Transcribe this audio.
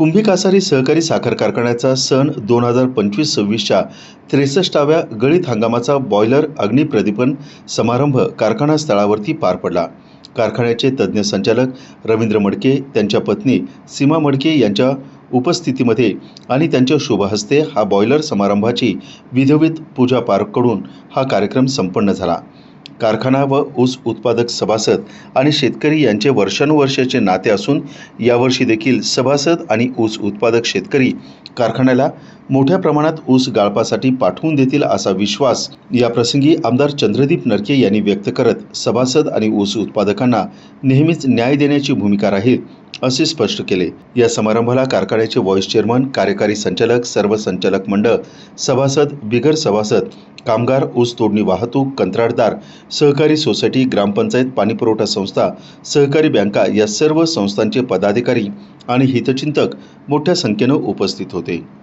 कुंभी कासारी सहकारी साखर कारखान्याचा सन दोन हजार पंचवीस सव्वीसच्या त्रेसष्टाव्या गळीत हंगामाचा बॉयलर अग्निप्रदीपन समारंभ कारखाना स्थळावरती पार पडला. कारखान्याचे तज्ज्ञ संचालक रवींद्र मडके त्यांच्या पत्नी सीमा मडके यांच्या उपस्थितीमध्ये आणि त्यांच्या शुभहस्ते हा बॉयलर समारंभाची विधिवत पूजा पार करून हा कार्यक्रम संपन्न झाला. कारखाना व ऊस उत्पादक सभासद आणि शेतकरी यांचे वर्षानुवर्षाचे नाते असून यावर्षी देखील सभासद आणि ऊस उत्पादक शेतकरी कारखान्याला मोठ्या प्रमाणात ऊस गाळपासाठी पाठवून देतील असा विश्वास याप्रसंगी आमदार चंद्रदीप नरके यांनी व्यक्त करत सभासद आणि ऊस उत्पादकांना नेहमीच न्याय देण्याची भूमिका राहील असे स्पष्ट केले. या समारंभाला कारखान्याचे व्हाईस चेअरमन कार्यकारी संचालक सर्व संचालक मंडळ सभासद बिगर सभासद कामगार ऊस तोडणी वाहतूक कंत्राटदार सहकारी सोसायटी ग्रामपंचायत पाणीपुरवठा संस्था सहकारी बँका या सर्व संस्थांचे पदाधिकारी आणि हितचिंतक मोठ्या संख्येनं उपस्थित होते.